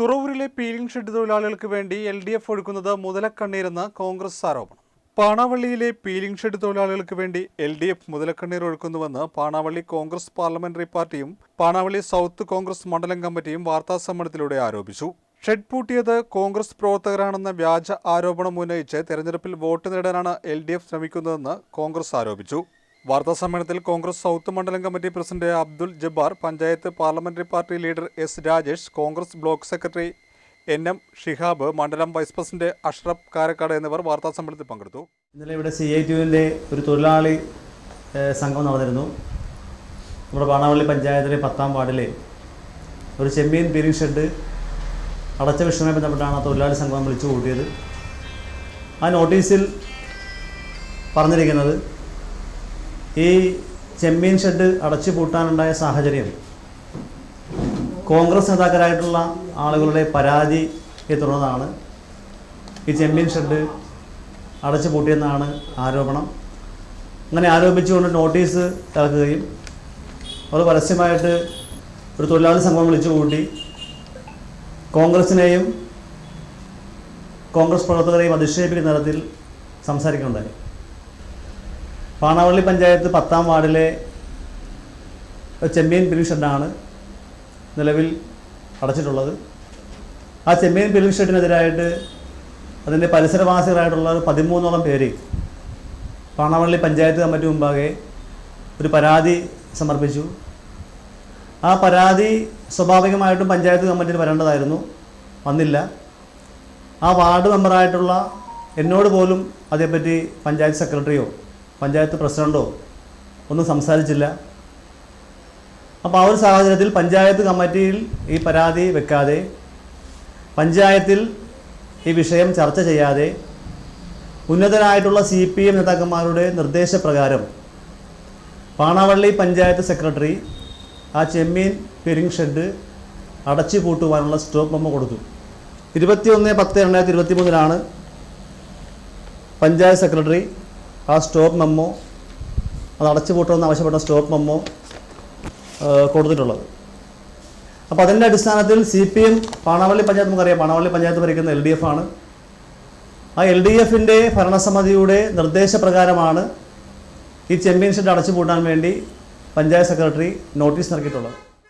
തുറവൂരിലെ peeling shed തൊഴിലാളികൾക്ക് വേണ്ടി L D F ഒഴുക്കുന്നത് മുതലക്കണ്ണീരെന്ന് കോൺഗ്രസ് ആരോപണം. പാണാവള്ളിയിലെ പീലിംഗ് ഷെഡ് തൊഴിലാളികൾക്ക് വേണ്ടി എൽ ഡി എഫ് മുതലക്കണ്ണീർ ഒഴുക്കുന്നുവെന്ന് പാണാവള്ളി കോൺഗ്രസ് പാർലമെന്ററി പാർട്ടിയും പാണാവള്ളി സൗത്ത് കോൺഗ്രസ് മണ്ഡലം കമ്മിറ്റിയും വാർത്താസമ്മേളനത്തിലൂടെ ആരോപിച്ചു. ഷെഡ് പൂട്ടിയത് കോൺഗ്രസ് പ്രവർത്തകരാണെന്ന വ്യാജ ആരോപണം ഉന്നയിച്ച് തെരഞ്ഞെടുപ്പിൽ വോട്ട് നേടാനാണ് എൽ ഡി എഫ് ശ്രമിക്കുന്നതെന്ന് കോൺഗ്രസ് ആരോപിച്ചു. വാർത്താസമ്മേളനത്തിൽ കോൺഗ്രസ് സൗത്ത് മണ്ഡലം committee president Abdul Jabbar panchayat parliamentary party leader S Rajesh Congress block secretary N M Shihab മണ്ഡലം വൈസ് പ്രസിഡന്റ് അഷ്റഫ് കാരക്കാട് എന്നിവർ വാർത്താ സമ്മേളനത്തിൽ പങ്കെടുത്തു. ഇന്നലെ ഇവിടെ സി ഐ ടിയുവിന്റെ ഒരു തൊഴിലാളി സംഘം നടന്നിരുന്നു. നമ്മുടെ പാണാവള്ളി പഞ്ചായത്തിലെ പത്താം വാർഡിലെ ഒരു ചെമ്മീൻ പീരിങ് ഷെഡ് അടച്ച വിഷയവുമായി ബന്ധപ്പെട്ടാണ് ആ തൊഴിലാളി സംഘം വിളിച്ചു കൂട്ടിയത്. ആ നോട്ടീസിൽ പറഞ്ഞിരിക്കുന്നത് ഈ ചെമ്മീൻ ഷെഡ് അടച്ചു പൂട്ടാനുണ്ടായ സാഹചര്യം കോൺഗ്രസ് നേതാക്കളായിട്ടുള്ള ആളുകളുടെ പരാതിയെ തുടർന്നാണ് ഈ ചെമ്മീൻ ഷെഡ് അടച്ചു പൂട്ടിയെന്നാണ് ആരോപണം. അങ്ങനെ ആരോപിച്ചുകൊണ്ട് നോട്ടീസ് ഇറക്കുകയും അത് പരസ്യമായിട്ട് ഒരു തൊഴിലാളി സംഘം വിളിച്ചു കൂട്ടി. കോൺഗ്രസിനെയും കോൺഗ്രസ് പ്രവർത്തകരെയും അധിക്ഷേപിക്കുന്ന തരത്തിൽ സംസാരിക്കുകയുണ്ടായി പാണാവള്ളി പഞ്ചായത്ത് പത്താം വാർഡിലെ ചെമ്മീൻ പിരിവ് ഷെഡാണ് നിലവിൽ അടച്ചിട്ടുള്ളത്. ആ ചെമ്മീൻ പിരിവ് ഷെഡിനെതിരായിട്ട് അതിന്റെ പരിസരവാസികളായിട്ടുള്ള പതിമൂന്നോളം പേര് പാണാവള്ളി പഞ്ചായത്ത് കമ്മിറ്റി മുമ്പാകെ ഒരു പരാതി സമർപ്പിച്ചു. ആ പരാതി സ്വാഭാവികമായിട്ടും പഞ്ചായത്ത് കമ്മിറ്റിയിൽ വരേണ്ടതായിരുന്നു. വന്നില്ല. ആ വാർഡ് മെമ്പറായിട്ടുള്ള എന്നോട് പോലും അതേപ്പറ്റി പഞ്ചായത്ത് സെക്രട്ടറിയോ പഞ്ചായത്ത് പ്രസിഡന്റോ ഒന്നും സംസാരിച്ചില്ല. അപ്പോൾ ആ ഒരു സാഹചര്യത്തിൽ പഞ്ചായത്ത് കമ്മിറ്റിയിൽ ഈ പരാതി വെക്കാതെ പഞ്ചായത്തിൽ ഈ വിഷയം ചർച്ച ചെയ്യാതെ ഉന്നതരായിട്ടുള്ള സി പി എം നേതാക്കന്മാരുടെ നിർദ്ദേശപ്രകാരം പാണവള്ളി പഞ്ചായത്ത് സെക്രട്ടറി ആ ചെമ്മീൻ പെരിങ് ഷെഡ് അടച്ചു പൂട്ടുവാനുള്ള സ്റ്റോപ്പ് നമ്മൾ കൊടുത്തു. ഇരുപത്തിയൊന്ന് പത്ത് രണ്ടായിരത്തി ഇരുപത്തി മൂന്നിലാണ് പഞ്ചായത്ത് സെക്രട്ടറി ആ സ്റ്റോപ്പ് മെമ്മോ അത് അടച്ചു പൂട്ടണമെന്ന് ആവശ്യപ്പെട്ട സ്റ്റോപ്പ് മെമ്മോ കൊടുത്തിട്ടുള്ളത്. അപ്പോൾ അതിന്റെ അടിസ്ഥാനത്തിൽ C P M Panavally panchayat നമുക്കറിയാം. പാണാവള്ളി പഞ്ചായത്ത് ഭരിക്കുന്ന എൽ ഡി എഫ് ആണ്. ആ എൽ ഡി എഫിന്റെ ഭരണസമിതിയുടെ നിർദ്ദേശപ്രകാരമാണ് ഈ ചാമ്പ്യൻഷിപ്പ് അടച്ചു പൂട്ടാൻ വേണ്ടി പഞ്ചായത്ത് സെക്രട്ടറി നോട്ടീസ് നൽകിയിട്ടുള്ളത്.